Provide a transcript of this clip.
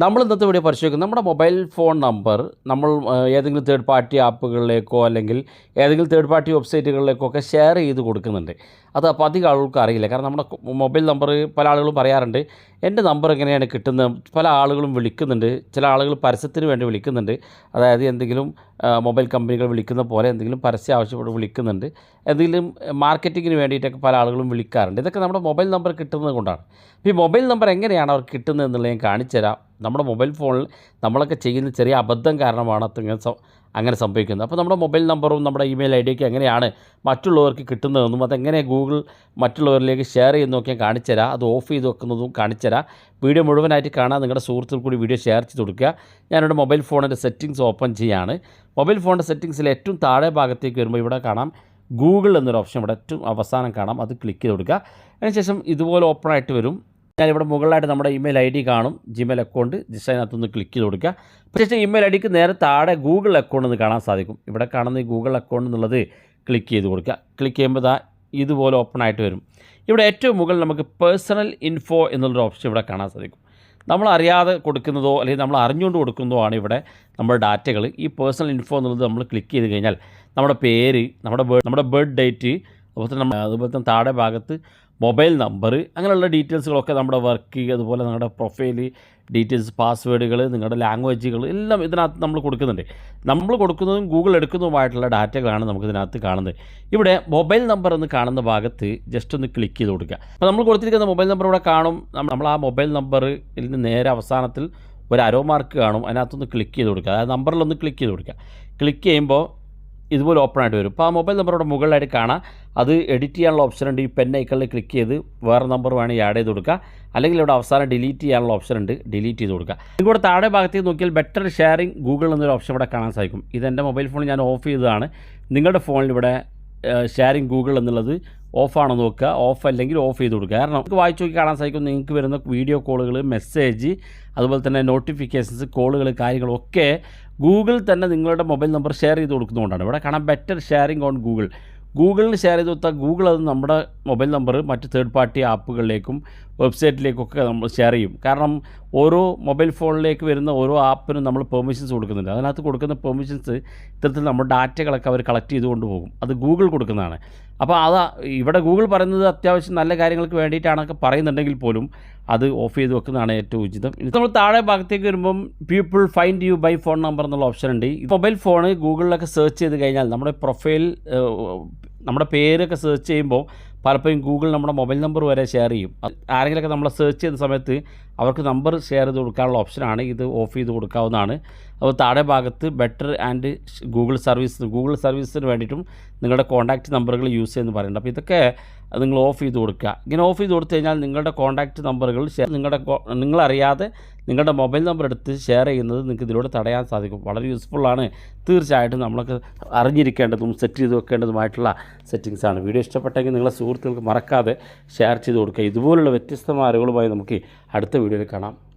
നമ്മൾ ഇന്നത്തെ വീഡിയോ പരിശോധിക്കും നമ്മുടെ മൊബൈൽ ഫോൺ നമ്പർ നമ്മൾ ഏതെങ്കിലും തേർഡ് പാർട്ടി ആപ്പുകളിലേക്കോ അല്ലെങ്കിൽ ഏതെങ്കിലും തേർഡ് പാർട്ടി വെബ്സൈറ്റുകളിലേക്കോ ഒക്കെ ഷെയർ ചെയ്ത് കൊടുക്കുന്നുണ്ട്. അത് അപ്പോൾ അധികം ആളുകൾക്ക് അറിയില്ല. കാരണം നമ്മുടെ മൊബൈൽ നമ്പർ പല ആളുകളും പറയാറുണ്ട്. എന്റെ നമ്പർ എങ്ങനെയാണ് കിട്ടുന്നത്? പല ആളുകളും വിളിക്കുന്നുണ്ട്. ചില ആളുകൾ പരസ്യത്തിന് വേണ്ടി വിളിക്കുന്നുണ്ട്. അതായത് എന്തെങ്കിലും മൊബൈൽ കമ്പനികൾ വിളിക്കുന്ന പോലെ എന്തെങ്കിലും പരസ്യം ആവശ്യപ്പെട്ട് വിളിക്കുന്നുണ്ട്. എന്തെങ്കിലും മാർക്കറ്റിങ്ങിന് വേണ്ടിയിട്ടൊക്കെ പല ആളുകളും വിളിക്കാറുണ്ട്. ഇതൊക്കെ നമ്മുടെ മൊബൈൽ നമ്പർ കിട്ടുന്നത് കൊണ്ടാണ്. ഈ മൊബൈൽ നമ്പർ എങ്ങനെയാണ് അവർക്ക് കിട്ടുന്നത് എന്നുള്ളത് ഞാൻ കാണിച്ചു തരാം നമ്മുടെ മൊബൈൽ ഫോണിൽ നമ്മളൊക്കെ ചെയ്യുന്ന ചെറിയ അബദ്ധം കാരണമാണ് ഇങ്ങനെ അങ്ങനെ സംഭവിക്കുന്നത്. അപ്പോൾ നമ്മുടെ മൊബൈൽ നമ്പറും നമ്മുടെ ഇമെയിൽ ഐ ഡിയൊക്കെ എങ്ങനെയാണ് മറ്റുള്ളവർക്ക് കിട്ടുന്നതെന്നും അതെങ്ങനെ ഗൂഗിൾ മറ്റുള്ളവരിലേക്ക് ഷെയർ ചെയ്യുന്നതൊക്കെ കാണിച്ചു തരാം. അത് ഓഫ് ചെയ്ത് വെക്കുന്നതും കാണിച്ചു തരാം. വീഡിയോ മുഴുവനായിട്ട് കാണാൻ നിങ്ങളുടെ സുഹൃത്തുക്കൾ കൂടി വീഡിയോ ഷെയർ ചെയ്ത് കൊടുക്കുക. ഞാനിവിടെ മൊബൈൽ ഫോണിന്റെ സെറ്റിങ്സ് ഓപ്പൺ ചെയ്യാണ് മൊബൈൽ ഫോണിന്റെ സെറ്റിങ്സിൽ ഏറ്റവും താഴെ ഭാഗത്തേക്ക് വരുമ്പോൾ ഇവിടെ കാണാം ഗൂഗിൾ എന്നൊരു ഓപ്ഷൻ ഇവിടെ ഏറ്റവും അവസാനം കാണാം. അത് ക്ലിക്ക് ചെയ്ത് കൊടുക്കുക. അതിനുശേഷം ഇതുപോലെ ഓപ്പൺ ആയിട്ട് വരും. ഞാനിവിടെ മുകളിലായിട്ട് നമ്മുടെ ഇമെയിൽ ഐ ഡി കാണും ജിമെയിൽ അക്കൗണ്ട് ജസ്റ്റ് അതിനകത്തൊന്ന് ക്ലിക്ക് ചെയ്ത് കൊടുക്കുക. പക്ഷേ ഇമെയിൽ ഐ ഡിക്ക് നേരെ താഴെ ഗൂഗിൾ അക്കൗണ്ട് എന്ന് കാണാൻ സാധിക്കും. ഇവിടെ കാണുന്ന ഈ ഗൂഗിൾ അക്കൗണ്ട് എന്നുള്ളത് ക്ലിക്ക് ചെയ്ത് കൊടുക്കുക. ക്ലിക്ക് ചെയ്യുമ്പോൾ ദാ ഇതുപോലെ ഓപ്പൺ ആയിട്ട് വരും. ഇവിടെ ഏറ്റവും മുകളിൽ നമുക്ക് പേഴ്സണൽ ഇൻഫോ എന്നുള്ളൊരു ഓപ്ഷൻ ഇവിടെ കാണാൻ സാധിക്കും. നമ്മൾ അറിയാതെ കൊടുക്കുന്നതോ അല്ലെങ്കിൽ നമ്മൾ അറിഞ്ഞുകൊണ്ട് കൊടുക്കുന്നതോ ആണ് ഇവിടെ നമ്മുടെ ഡാറ്റകൾ ഈ പേഴ്സണൽ ഇൻഫോ എന്നുള്ളത് നമ്മൾ ക്ലിക്ക് ചെയ്ത് കഴിഞ്ഞാൽ നമ്മുടെ പേര് നമ്മുടെ ബേർത്ത് നമ്മുടെ ബർത്ത് ഡേറ്റ് അതുപോലെ തന്നെ അതുപോലെ തന്നെ താഴെ ഭാഗത്ത് മൊബൈൽ നമ്പർ അങ്ങനെയുള്ള ഡീറ്റെയിൽസുകളൊക്കെ നമ്മുടെ വർക്ക് അതുപോലെ നിങ്ങളുടെ പ്രൊഫൈൽ ഡീറ്റെയിൽസ് പാസ്വേഡുകൾ നിങ്ങളുടെ ലാംഗ്വേജുകൾ എല്ലാം ഇതിനകത്ത് നമ്മൾ കൊടുക്കുന്നുണ്ട്. നമ്മൾ കൊടുക്കുന്നതും ഗൂഗിൾ എടുക്കുന്നതുമായിട്ടുള്ള ഡാറ്റകളാണ് നമുക്ക് ഇതിനകത്ത് കാണുന്നത്. ഇവിടെ മൊബൈൽ നമ്പർ എന്ന് കാണുന്ന ഭാഗത്ത് ജസ്റ്റ് ഒന്ന് ക്ലിക്ക് ചെയ്ത് കൊടുക്കുക. അപ്പോൾ നമ്മൾ കൊടുത്തിരിക്കുന്ന മൊബൈൽ നമ്പർ ഇവിടെ കാണും. നമ്മൾ ആ മൊബൈൽ നമ്പറിൽ നിന്ന് നേരെ അവസാനത്തിൽ ഒരു അരോ മാർക്ക് കാണും. അതിനകത്തൊന്ന് ക്ലിക്ക് ചെയ്ത് കൊടുക്കുക. അതായത് നമ്പറിലൊന്ന് ക്ലിക്ക് ചെയ്ത് കൊടുക്കുക. ക്ലിക്ക് ചെയ്യുമ്പോൾ ഇതുപോലെ ഓപ്പൺ ആയിട്ട് വരും. അപ്പോൾ ആ മൊബൈൽ നമ്പർ ഇവിടെ മുകളിലായിട്ട് കാണാം. അത് എഡിറ്റ് ചെയ്യാനുള്ള ഓപ്ഷൻ ഉണ്ട്. ഈ പെൻ ഐക്കണിൽ ക്ലിക്ക് ചെയ്ത് വേറെ നമ്പർ വേണമെങ്കിൽ ആഡ് ചെയ്ത് കൊടുക്കുക അല്ലെങ്കിൽ ഇവിടെ അവസാനം ഡിലീറ്റ് ചെയ്യാനുള്ള ഓപ്ഷൻ ഉണ്ട്. ഡിലീറ്റ് ചെയ്ത് കൊടുക്കുക ഇതിലൂടെ താഴെ ഭാഗത്തേക്ക് നോക്കിയാൽ ബെറ്റർ ഷെയറിംഗ് ഗൂഗിൾ എന്നൊരു ഓപ്ഷൻ ഇവിടെ കാണാൻ സാധിക്കും. ഇത് ഇതെന്റെ മൊബൈൽ ഫോൺ ഞാൻ ഓഫ് ചെയ്തതാണ്. നിങ്ങളുടെ ഫോണിൽ ഇവിടെ ഷെയറിംഗ് ഗൂഗിൾ എന്നുള്ളത് ഓഫാണോ നോക്കുക. ഓഫ് അല്ലെങ്കിൽ ഓഫ് ചെയ്ത് കൊടുക്കുക. കാരണം നമുക്ക് വായിച്ചു നോക്കി കാണാൻ സാധിക്കും. നിങ്ങൾക്ക് വരുന്ന വീഡിയോ കോളുകൾ മെസ്സേജ് അതുപോലെ തന്നെ നോട്ടിഫിക്കേഷൻസ് കോളുകൾ കാര്യങ്ങളൊക്കെ ഗൂഗിൾ തന്നെ നിങ്ങളുടെ മൊബൈൽ നമ്പർ ഷെയർ ചെയ്ത് കൊടുക്കുന്നതുകൊണ്ടാണ്. ഇവിടെ കാണാം ബെറ്റർ ഷെയറിംഗ് ഓൺ ഗൂഗിൾ ഗൂഗിളിന് ഷെയർ ചെയ്ത് കൊടുത്താൽ ഗൂഗിൾ അത് നമ്മുടെ മൊബൈൽ നമ്പർ മറ്റ് തേർഡ് പാർട്ടി ആപ്പുകളിലേക്കും വെബ്സൈറ്റിലേക്കൊക്കെ നമ്മൾ ഷെയർ ചെയ്യും. കാരണം ഓരോ മൊബൈൽ ഫോണിലേക്ക് വരുന്ന ഓരോ ആപ്പിനും നമ്മൾ പെർമിഷൻസ് കൊടുക്കുന്നുണ്ട്. അതിനകത്ത് കൊടുക്കുന്ന പെർമിഷൻസ് ഇത്തരത്തിൽ നമ്മുടെ ഡാറ്റകളൊക്കെ അവർ കളക്ട് ചെയ്ത് പോകും അത് ഗൂഗിൾ കൊടുക്കുന്നതാണ്. അപ്പോൾ അത് ഇവിടെ ഗൂഗിൾ പറയുന്നത് അത്യാവശ്യം നല്ല കാര്യങ്ങൾക്ക് വേണ്ടിയിട്ടാണൊക്കെ പറയുന്നുണ്ടെങ്കിൽ പോലും അത് ഓഫ് ചെയ്ത് വെക്കുന്നതാണ് ഏറ്റവും ഉചിതം. ഇത് നമ്മൾ താഴെ ഭാഗത്തേക്ക് വരുമ്പം people find you by phone number എന്നുള്ള ഓപ്ഷൻ ഉണ്ട്. മൊബൈൽ ഫോൺ ഗൂഗിളിലൊക്കെ സെർച്ച് ചെയ്ത് കഴിഞ്ഞാൽ നമ്മുടെ പ്രൊഫൈൽ നമ്മുടെ പേരൊക്കെ സെർച്ച് ചെയ്യുമ്പോൾ പലപ്പോഴും ഗൂഗിൾ നമ്മുടെ മൊബൈൽ നമ്പർ വരെ ഷെയർ ചെയ്യും. ആരെങ്കിലുമൊക്കെ നമ്മളെ സെർച്ച് ചെയ്യുന്ന സമയത്ത് അവർക്ക് നമ്പർ ഷെയർ ചെയ്ത് കൊടുക്കാനുള്ള ഓപ്ഷനാണ് ഇത് ഓഫ് ചെയ്ത് കൊടുക്കാവുന്നതാണ്. അപ്പോൾ താഴെ ഭാഗത്ത് better and Google service Google സർവീസിന് വേണ്ടിയിട്ടും നിങ്ങളുടെ കോൺടാക്റ്റ് നമ്പറുകൾ യൂസ് ചെയ്യുന്നു പറയുന്നുണ്ട്. അപ്പോൾ ഇതൊക്കെ നിങ്ങൾ ഓഫ് ചെയ്ത് കൊടുക്കുക. ഇങ്ങനെ ഓഫ് ചെയ്ത് കൊടുത്തു കഴിഞ്ഞാൽ നിങ്ങളുടെ കോൺടാക്റ്റ് നമ്പറുകൾ നിങ്ങളുടെ നിങ്ങളറിയാതെ നിങ്ങളുടെ മൊബൈൽ നമ്പർ എടുത്ത് ഷെയർ ചെയ്യുന്നത് നിങ്ങൾക്ക് ഇതിലൂടെ തടയാൻ സാധിക്കും. വളരെ യൂസ്ഫുള്ളാണ് തീർച്ചയായിട്ടും നമ്മളൊക്കെ അറിഞ്ഞിരിക്കേണ്ടതും സെറ്റ് ചെയ്ത് വെക്കേണ്ടതുമായിട്ടുള്ള സെറ്റിങ്സ് ആണ്. വീഡിയോ ഇഷ്ടപ്പെട്ടെങ്കിൽ നിങ്ങളെ സുഹൃത്തുക്കൾക്ക് മറക്കാതെ ഷെയർ ചെയ്ത് കൊടുക്കുക. ഇതുപോലുള്ള വ്യത്യസ്തമായ അറിവുകളുമായി നമുക്ക് അടുത്ത വീഡിയോയിൽ കാണാം.